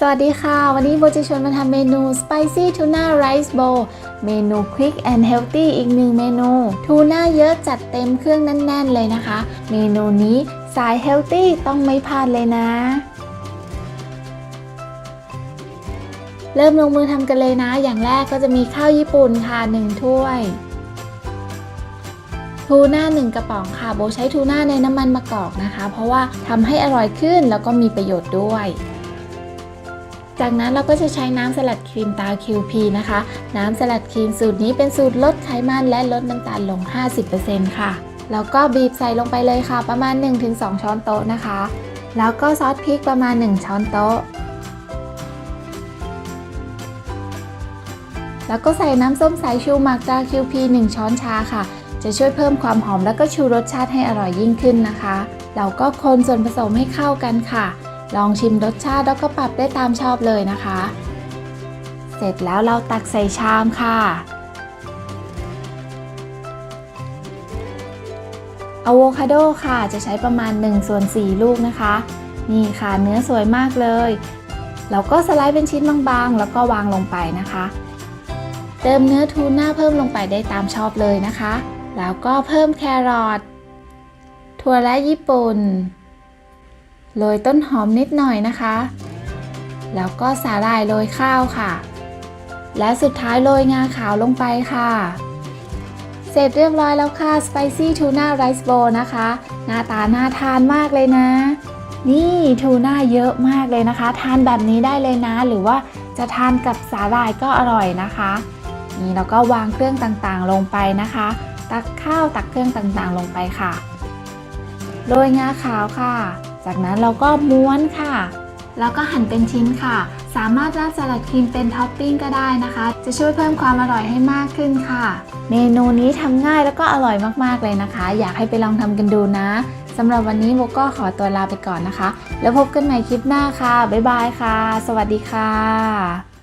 สวัสดีค่ะ วันนี้โบจะชวนมาทำเมนู Spicy Tuna Rice Bowl เมนู Quick and Healthy อีกหนึ่งเมนูทูน่าเยอะจัดเต็มเครื่องแน่น ๆ เลยนะคะ เมนูนี้สาย Healthy ต้องไม่พลาดเลยนะ เริ่มลงมือทำกันเลยนะ อย่างแรกก็จะมีข้าวญี่ปุ่นค่ะ 1 ถ้วย ทูน่า1 กระป๋องค่ะ โบใช้ทูน่าในน้ำมันมะกอกนะคะ เพราะว่าทำให้อร่อยขึ้นแล้วก็มีประโยชน์ด้วย จากนั้นเราก็จะใช้น้ำสลัดครีมตา QP นะคะ น้ำสลัดครีมสูตรนี้เป็นสูตรลดไขมันและลดน้ำตาลลง 50%ค่ะ แล้วก็บีบใส่ลงไปเลยค่ะ ประมาณ 1-2 ช้อนโต๊ะนะคะ แล้วก็ซอสพริกประมาณ 1 ช้อนโต๊ะ แล้วก็ใส่น้ำส้มสายชูหมักตรา QP 1 ช้อนชาค่ะ จะช่วยเพิ่มความหอมแล้วก็ชูรสชาติให้อร่อยยิ่งขึ้นนะคะ เราก็คนส่วนผสมให้เข้ากันค่ะ ลองชิมรสชาติแล้วก็ปรับได้ตามชอบเลยนะคะ เสร็จแล้วเราตักใส่ชามค่ะ อะโวคาโดค่ะจะใช้ประมาณ1ส่วน4ลูกนะคะ นี่ค่ะเนื้อสวยมากเลยเราก็สไลด์เป็นชิ้นบางๆ แล้วก็วางลงไปนะคะ เติมเนื้อทูน่าเพิ่มลงไปได้ตามชอบเลยนะคะ แล้วก็เพิ่มแครอทถั่วและญี่ปุ่น โรยต้นหอมนิดหน่อยนะคะ แล้วก็สาหร่ายโรยข้าวค่ะ และสุดท้ายโรยงาขาวลงไปค่ะ เสร็จเรียบร้อยแล้วค่ะ Spicy Tuna Rice Bowl นะคะ หน้าตาน่าทานมากเลยนะ นี่ทูน่าเยอะมากเลยนะคะ ทานแบบนี้ได้เลยนะ หรือว่าจะทานกับสาหร่ายก็อร่อยนะคะ นี่แล้วก็วางเครื่องต่างๆลงไปนะคะ ตักข้าวตักเครื่องต่างๆลงไปค่ะ โรยงาขาวค่ะ จากนั้นเราก็ม้วนค่ะ แล้วก็หั่นเป็นชิ้นค่ะ สามารถราดสลัดครีมเป็นท็อปปิ้งก็ได้นะคะ จะช่วยเพิ่มความอร่อยให้มากขึ้นค่ะ เมนูนี้ทำง่ายแล้วก็อร่อยมากๆเลยนะคะ อยากให้ไปลองทำกันดูนะสำหรับวันนี้โบก็ขอตัวลาไปก่อนนะคะ แล้วพบกันใหม่คลิปหน้าค่ะ บ๊ายบายค่ะ สวัสดีค่ะ